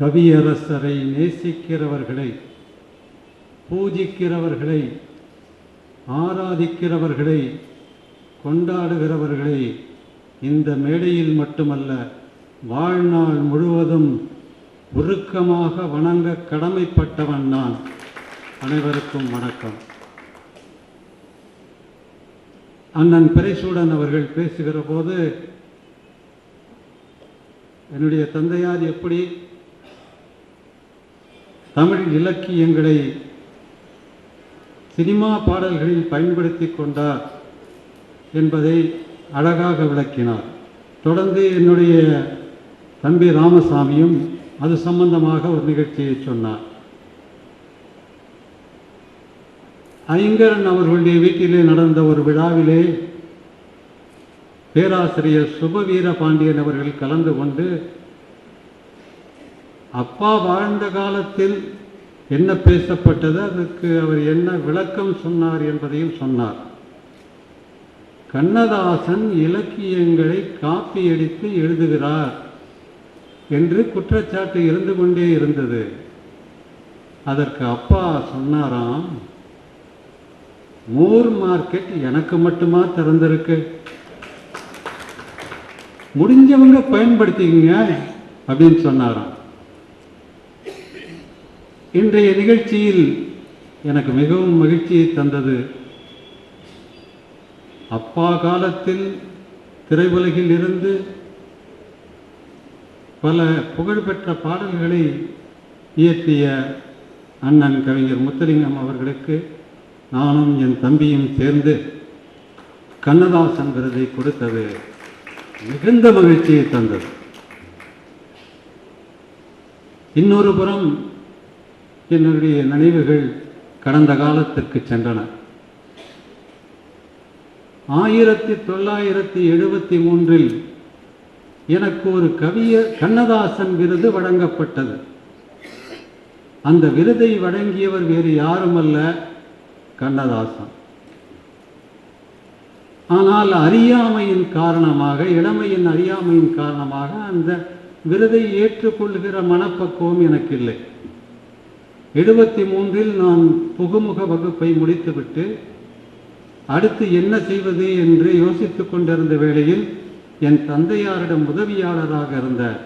கவியரசரை நேசிக்கிறவர்களை பூஜிக்கிறவர்களை ஆராதிக்கிறவர்களை கொண்டாடுகிறவர்களை இந்த மேடையில் மட்டுமல்ல வாழ்நாள் முழுவதும் உருக்கமாக வணங்க கடமைப்பட்டவன் நான். அனைவருக்கும் வணக்கம். அண்ணன் பிரைசூடன் அவர்கள் பேசுகிற போது என்னுடைய தந்தையார் எப்படி தமிழ் இலக்கியங்களை சினிமா பாடல்களில் பயன்படுத்தி கொண்டார் என்பதை அழகாக விளக்கினார். தொடர்ந்து என்னுடைய தம்பி ராமசாமியும் அது சம்பந்தமாக ஒரு நிகழ்ச்சியை சொன்னார். ஐங்கரன் அவர்களுடைய வீட்டிலே நடந்த ஒரு விழாவிலே பேராசிரியர் சுபவீர பாண்டியன் அவர்கள் கலந்து கொண்டு அப்பா வாழ்ந்த காலத்தில் என்ன பேசப்பட்டது? அதற்கு அவர் என்ன விளக்கம் சொன்னார் என்பதையும் சொன்னார். கண்ணதாசன் இலக்கியங்களை காப்பியடித்து எழுதுகிறார் என்று குற்றச்சாட்டு இருந்து கொண்டே இருந்தது. அதற்கு அப்பா சொன்னாராம் மூர் மார்க்கெட் எனக்கு மட்டுமா திறந்திருக்கு? முடிஞ்சவங்க பயன்படுத்திக்கங்க அப்படின்னு சொன்னாராம். இன்றைய நிகழ்ச்சியில் எனக்கு மிகவும் மகிழ்ச்சியை தந்தது. அப்பா காலத்தில் திரையுலகில் இருந்து பல புகழ்பெற்ற பாடல்களை இயற்றிய அண்ணன் கவிஞர் முத்தலிங்கம் அவர்களுக்கு நானும் என் தம்பியும் சேர்ந்து கண்ணதாசன் விருதை கொடுத்தது. மிகுந்த மகிழ்ச்சியை தந்தது. இன்னொரு புறம் என்னுடைய நினைவுகள் கடந்த காலத்திற்கு சென்றன. ஆயிரத்தி தொள்ளாயிரத்தி எழுபத்தி மூன்றில் எனக்கு ஒரு கவியர் கண்ணதாசன் விருது வழங்கப்பட்டது. அந்த விருதை வழங்கியவர் வேறு யாரும் அல்ல கண்ணதாசன். ஆனால் அறியாமையின் காரணமாக இளமையின் அறியாமையின் காரணமாக அந்த விருதை ஏற்றுக்கொள்கிற மனப்பக்குவம் எனக்கு இல்லை. எழுபத்தி மூன்றில் நான் புகுமுக வகுப்பை முடித்துவிட்டு அடுத்து என்ன செய்வது என்று யோசித்துக் கொண்டிருந்த வேளையில் என் தந்தையாரிடம் உதவியாளராக இருந்த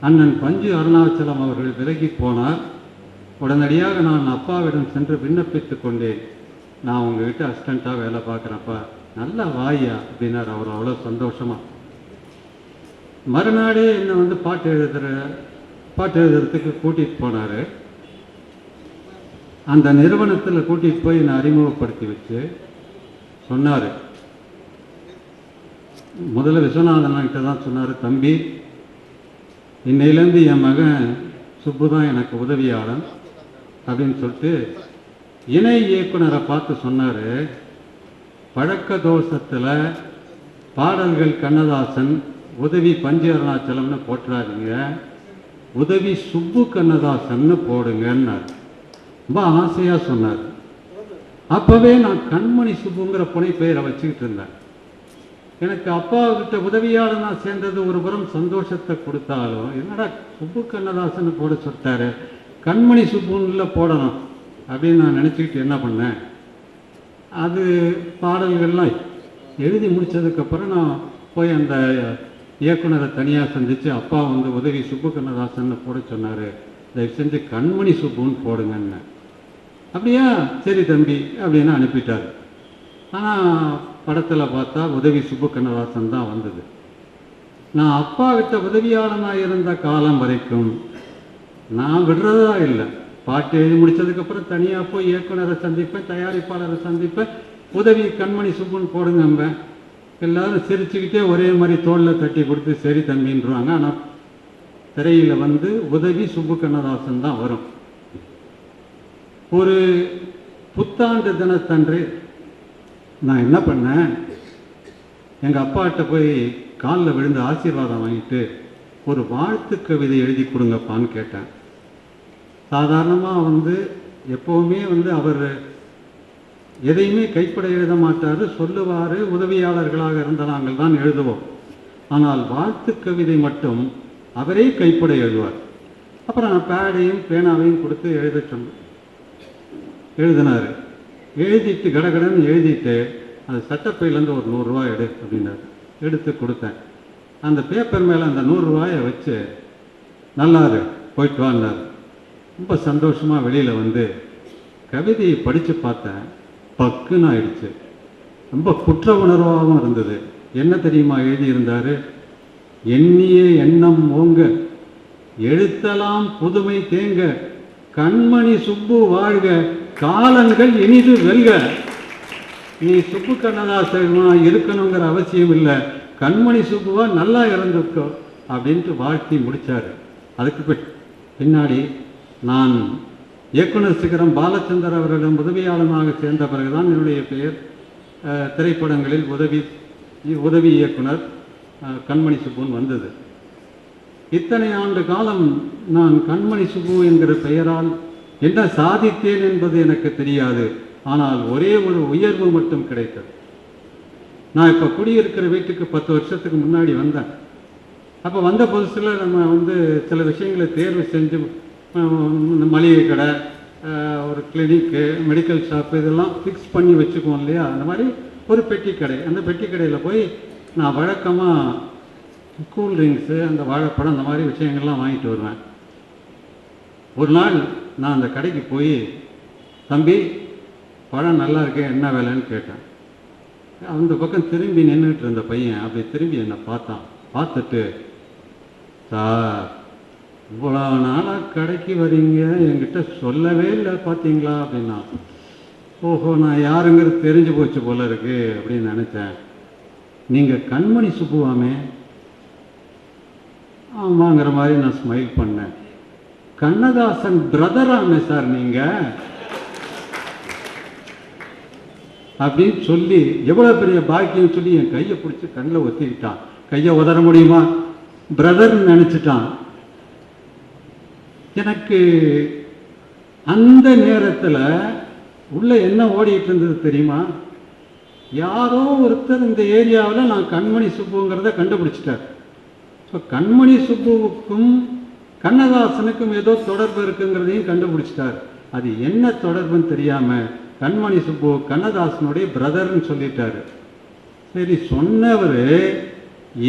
அண்ணன் பஞ்சு அருணாச்சலம் அவர்கள் விலகி போனார். உடனடியாக நான் அப்பாவிடம் சென்று விண்ணப்பித்துக் கொண்டேன். நான் உங்ககிட்ட அசிஸ்டண்ட்டாக வேலை பார்க்குறப்பா. நல்லா வாயா அப்படின்னார் அவர். அவ்வளோ சந்தோஷமா. மறுநாளே என்னை வந்து பாட்டு எழுதுகிற பாட்டு எழுதுறதுக்கு கூட்டிகிட்டு போனார். அந்த நிறுவனத்தில் கூட்டிகிட்டு போய் என்னை அறிமுகப்படுத்தி வச்சு சொன்னார். முதல்ல விஸ்வநாதன்கிட்ட தான் சொன்னார் தம்பி இன்னையிலேருந்து என் மகன் சுப்பு தான் எனக்கு உதவியாளன் அப்படின்னு சொல்லிட்டு இணை இயக்குனரை பார்த்து சொன்னார். பழக்க தோஷத்தில் பாடல்கள் கண்ணதாசன் உதவி பஞ்ச அருணாச்சலம்னு போட்டுறாதீங்க உதவி சுப்பு கண்ணதாசன்னு போடுங்கன்னார். ரொம்ப ஆசையாக சொன்னார். அப்போவே நான் கண்மணி சுப்புங்கிற புனை பெயரை வச்சுக்கிட்டு இருந்தேன். எனக்கு அப்பாவுக்கிட்ட உதவியாளர் நான் சேர்ந்தது ஒரு புறம் சந்தோஷத்தை கொடுத்தாலும் என்னடா சுப்பு கண்ணதாசன் போட சொல்லிட்டாரு கண்மணி சுப்புன்னுல போடணும் அப்படின்னு நான் நினச்சிக்கிட்டு என்ன பண்ணேன்? அது பாடல்கள்லாம் எழுதி முடித்ததுக்கப்புறம் நான் போய் அந்த இயக்குனரை தனியாக சந்தித்து அப்பா வந்து உதவி சுப்பு கண்ணதாசன் போட சொன்னார் தயவு செஞ்சு கண்மணி சுப்புன்னு போடுங்கன்னு. அப்படியா? சரி தம்பி அப்படின்னு அனுப்பிட்டார். ஆனால் படத்தில் பார்த்தா உதவி சுப்பு கண்ணதாசன் தான் வந்தது. நான் அப்பா விட்ட உதவியாளனாக இருந்த காலம் வரைக்கும் நான் விடுறதா இல்லை. பாட்டு எழுதி முடிச்சதுக்கப்புறம் தனியாக போய் இயக்குனரை சந்திப்பேன் தயாரிப்பாளரை சந்திப்பேன். உதவி கண்மணி சுப்புன்னு போடுங்க எல்லாரும் சிரிச்சுக்கிட்டே ஒரே மாதிரி தோளில் தட்டி கொடுத்து சரி தம்பின்றாங்க. ஆனால் திரையில் வந்து உதவி சுப்பு கண்ணதாசன் தான் வரும். ஒரு புத்தாண்டு தினத்தன்று நான் என்ன பண்ணேன்? எங்கள் அப்பாட்ட போய் காலில் விழுந்து ஆசீர்வாதம் வாங்கிட்டு ஒரு வாழ்த்து கவிதை எழுதி கொடுங்கப்பான்னு கேட்டேன். சாதாரணமாக வந்து எப்போவுமே வந்து அவர் எதையுமே கைப்பட எழுத மாட்டார் சொல்லுவார் உதவியாளர்களாக இருந்த நாங்கள் தான் எழுதுவோம். ஆனால் வாழ்த்து கவிதை மட்டும் அவரே கைப்பட எழுதுவார். அப்புறம் நான் பேடையும் பேனாவையும் கொடுத்து எழுத சொன்னேன் எழுதினாரு. எழுதிட்டு கடகடன்னு எழுதிட்டு அந்த சட்டப்பையிலேருந்து ஒரு நூறுரூவா எடு அப்படின்னாரு. எடுத்து கொடுத்தேன். அந்த பேப்பர் மேலே அந்த நூறுரூவாயை வச்சு நல்லாரு போயிட்டு வான்னாரு ரொம்ப சந்தோஷமாக வெளியில் வந்து கவிதையை படித்து பார்த்தேன். பக்குன்னு ஆயிடுச்சு. ரொம்ப குற்ற உணர்வாகவும் இருந்தது. என்ன தெரியுமா எழுதியிருந்தாரு? எண்ணிய எண்ணம் ஓங்க எழுத்தலாம் புதுமை தேங்க கண்மணி சுப்பு வாழ்க காலங்கள் இனிது வெல்க. நீ சுப்பு கண்ணதாசனா இருக்கணுங்கிற அவசியம் இல்லை கண்மணி சுப்புவா நல்லா இறந்துருக்கோ அப்படின்ட்டு வாழ்த்தி முடித்தார் அதுக்கு பின்- பின்னாடி நான் இயக்குனர் சிகரம் பாலச்சந்தர் அவர்களிடம் உதவியாளனாக சேர்ந்த பிறகுதான் என்னுடைய பெயர் திரைப்படங்களில் உதவி உதவி இயக்குனர் கண்மணி சுப்புன்னு வந்தது. இத்தனை ஆண்டு காலம் நான் கண்மணி சுப்பு என்கிற பெயரால் என்ன சாதித்தேன் என்பது எனக்கு தெரியாது. ஆனால் ஒரே ஒரு உயர்வு மட்டும் கிடைத்தது. நான் இப்போ குடியிருக்கிற வீட்டுக்கு பத்து வருஷத்துக்கு முன்னாடி வந்தேன். அப்போ வந்த புதுசில் நம்ம வந்து சில விஷயங்களை தேர்வு செஞ்சு இந்த மளிகை கடை ஒரு கிளினிக்கு மெடிக்கல் ஷாப்பு இதெல்லாம் ஃபிக்ஸ் பண்ணி வச்சுக்குவோம் இல்லையா? அந்த மாதிரி ஒரு பெட்டி கடை. அந்த பெட்டி கடையில் போய் நான் வழக்கமாக கூல் ட்ரிங்க்ஸு அந்த வாழைப்பழம் அந்த மாதிரி விஷயங்கள்லாம் வாங்கிட்டு வருவேன். ஒரு நாள் நான் அந்த கடைக்கு போய் தம்பி பழம் நல்லா இருக்கே என்ன வேலைன்னு கேட்டேன். அந்த பக்கம் திரும்பி நின்றுட்டு இருந்த பையன் அப்படி திரும்பி என்னை பார்த்தான். பார்த்துட்டு சார் இவ்வளோ நாளாக கடைக்கு வரீங்க என்கிட்ட சொல்லவே இல்லை பார்த்தீங்களா? அப்படின்னா ஓஹோ நான் யாருங்கிறது தெரிஞ்சு போச்சு போல இருக்கு அப்படின்னு நினச்சேன் நீங்கள் கண்மணி சுப்புவாமே? ஆமாங்கிற மாதிரி நான் ஸ்மைல் பண்ணேன். கண்ணதாசன் பிரதராமே சார் நீங்க. அப்படின்னு சொல்லி எவ்வளவு பெரிய பாக்கியம் சொல்லி என் கையை பிடிச்சி கண்ணில் ஒத்திக்கிட்டான். கையை உதற முடியுமா? பிரதர்னு நினச்சிட்டான். எனக்கு அந்த நேரத்தில் உள்ள என்ன ஓடிட்டு இருந்தது தெரியுமா? யாரோ ஒருத்தர் இந்த ஏரியாவில் நான் கண்மணி சுப்புங்கிறத கண்டுபிடிச்சிட்டார். ஸோ கண்மணி சுப்புவுக்கும் கண்ணதாசனுக்கும் ஏதோ தொடர்பு இருக்குங்கிறதையும் கண்டுபிடிச்சிட்டார். அது என்ன தொடர்புன்னு தெரியாம கண்மணி சுப்பு கண்ணதாசனுடைய பிரதர்னு சொல்லிட்டாரு. சரி சொன்னவர்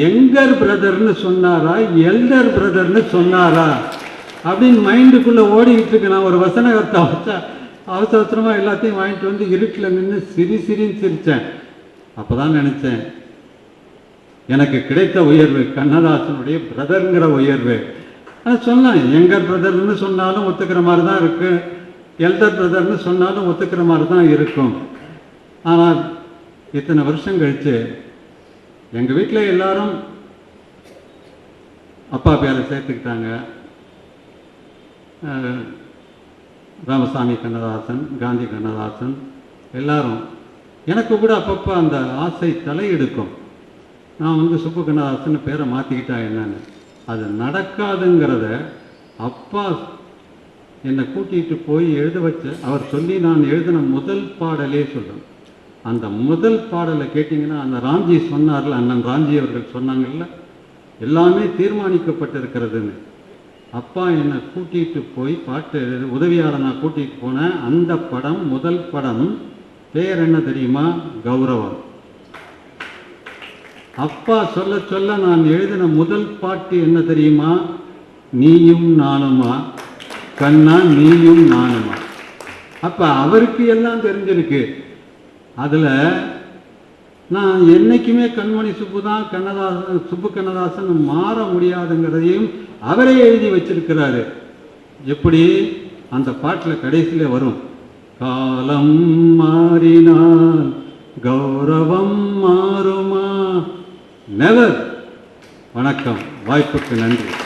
எங்கர் பிரதர்னு சொன்னாரா எல்டர் பிரதர்னு சொன்னாரா அப்படின்னு மைண்டுக்குள்ளே ஓடிக்கிட்டு இருக்கு. நான் ஒரு வசனகத்தை வச்சா அவசர அவசரமாக எல்லாத்தையும் வாங்கிட்டு வந்து இருட்டில் நின்று சிரி சிரின்னு சிரித்தேன் அப்போ தான் நினச்சேன் எனக்கு கிடைத்த உயர்வு கண்ணதாசனுடைய பிரதருங்கிற உயர்வு. அது சொன்னேன் எங்கர் பிரதர்னு சொன்னாலும் ஒத்துக்கிற மாதிரி தான் இருக்கு. எல்டர் பிரதர்னு சொன்னாலும் ஒத்துக்கிற மாதிரி தான் இருக்கும். ஆனால் இத்தனை வருஷம் கழிச்சு எங்கள் வீட்டில் எல்லாரும் அப்பா பேரை சேர்த்துக்கிட்டாங்க. ராமசாமி கண்ணதாசன் காந்தி கண்ணதாசன் எல்லாரும். எனக்கு கூட அப்பப்போ அந்த ஆசை தலையெடுக்கும். நான் வந்து சுப்பு கண்ணதாசன் பேரை மாற்றிக்கிட்டா என்னன்னு. அது நடக்காதுங்கிறத அப்பா என்னை கூட்டிகிட்டு போய் எழுத வச்ச அவர் சொல்லி நான் எழுதின முதல் பாடலே சொல்கிறேன் அந்த முதல் பாடலை கேட்டிங்கன்னா அந்த ராம்ஜி சொன்னார்ல அண்ணன் ராம்ஜி அவர்கள் சொன்னாங்கல்ல எல்லாமே தீர்மானிக்கப்பட்டிருக்கிறதுன்னு. அப்பா என்னை கூட்டிகிட்டு போய் பாட்டு எழுத உதவியாளர் நான் கூட்டிகிட்டு போனேன் அந்த படம் முதல் படம் பேர் என்ன தெரியுமா? கௌரவம். அப்பா சொல்ல சொல்ல நான் எழுதின முதல் பாட்டு என்ன தெரியுமா? நீயும் நானுமா? கண்ணா நீயும் நானுமா? அப்போ அவருக்கு எல்லாம் தெரிஞ்சிருக்கு. அதில் நான் என்றைக்குமே கண்மணி சுப்பு தான் கண்ணதாசன் சுப்பு கண்ணதாசன் மாற முடியாதுங்கிறதையும் அவரே எழுதி வச்சிருக்கிறாரு. எப்படி? அந்த பாட்டில் கடைசியில் வரும். காலம் மாறினால் கௌரவம் மாறுமா? நெவர் வணக்கம். வாய்ப்புக்கு நன்றி.